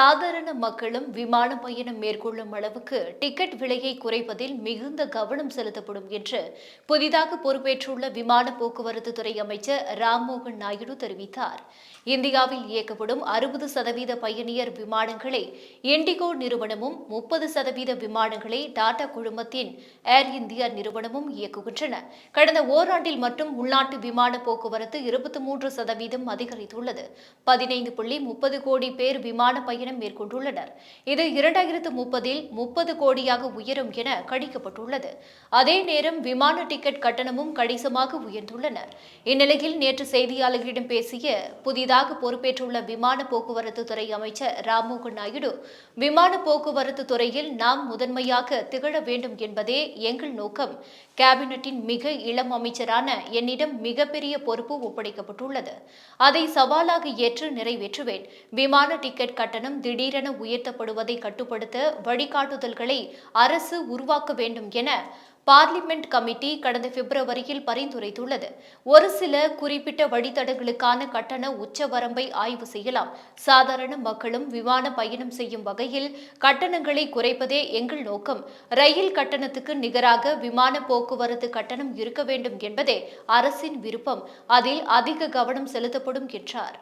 சாதாரண மக்களும் விமான பயணம் மேற்கொள்ளும் அளவுக்கு டிக்கெட் விலையை குறைப்பதில் மிகுந்த கவனம் செலுத்தப்படும் என்று புதிதாக பொறுப்பேற்றுள்ள விமான போக்குவரத்து துறை அமைச்சர் ராம்மோகன் நாயுடு தெரிவித்தார். இந்தியாவில் இயக்கப்படும் அறுபது சதவீத பயணியர் விமானங்களை இண்டிகோ நிறுவனமும் முப்பது சதவீத விமானங்களை டாடா குழுமத்தின் ஏர் இந்தியா நிறுவனமும் இயக்குகின்றன. கடந்த ஓராண்டில் மட்டும் உள்நாட்டு விமான போக்குவரத்து இருபத்தி மூன்று சதவீதம் அதிகரித்துள்ளது. பதினைந்து புள்ளி முப்பது கோடி பேர் விமான பயணம் மேற்கொண்டுள்ளனர். இது இரண்டாயிரத்து முப்பதில் முப்பது கோடியாக உயரும் என கணிக்கப்பட்டுள்ளது. அதே நேரம் விமான டிக்கெட் கட்டணமும் கணிசமாக உயர்ந்துள்ளன. இந்நிலையில் நேற்று செய்தியாளர்களிடம் பேசிய புதிதாக பொறுப்பேற்றுள்ள விமான போக்குவரத்து துறை அமைச்சர் ராம்மோகன் நாயுடு விமான போக்குவரத்து துறையில் நாம் முதன்மையாக திகழ வேண்டும் என்பதே எங்கள் நோக்கம். கேபினட்டின் மிக இளம் அமைச்சரான என்னிடம் மிகப்பெரிய பொறுப்பு ஒப்படைக்கப்பட்டுள்ளது. அதை சவாலாக ஏற்று நிறைவேற்றுவேன். விமான டிக்கெட் கட்டணம் திடீரென உயர்த்தப்படுவதை கட்டுப்படுத்த வழிகாட்டுதல்களை அரசு உருவாக்க வேண்டும் என பார்லிமெண்ட் கமிட்டி கடந்த பிப்ரவரியில் பரிந்துரைத்துள்ளது. ஒரு சில குறிப்பிட்ட வழித்தடங்களுக்கான கட்டண உச்சவரம்பை ஆய்வு செய்யலாம். சாதாரண மக்களும் விமான பயணம் செய்யும் வகையில் கட்டணங்களை குறைப்பதே எங்கள் நோக்கம். ரயில் கட்டணத்துக்கு நிகராக விமான போக்குவரத்து கட்டணம் இருக்க வேண்டும் என்பதே அரசின் விருப்பம். அதில் அதிக கவனம் செலுத்தப்படும் என்றார்.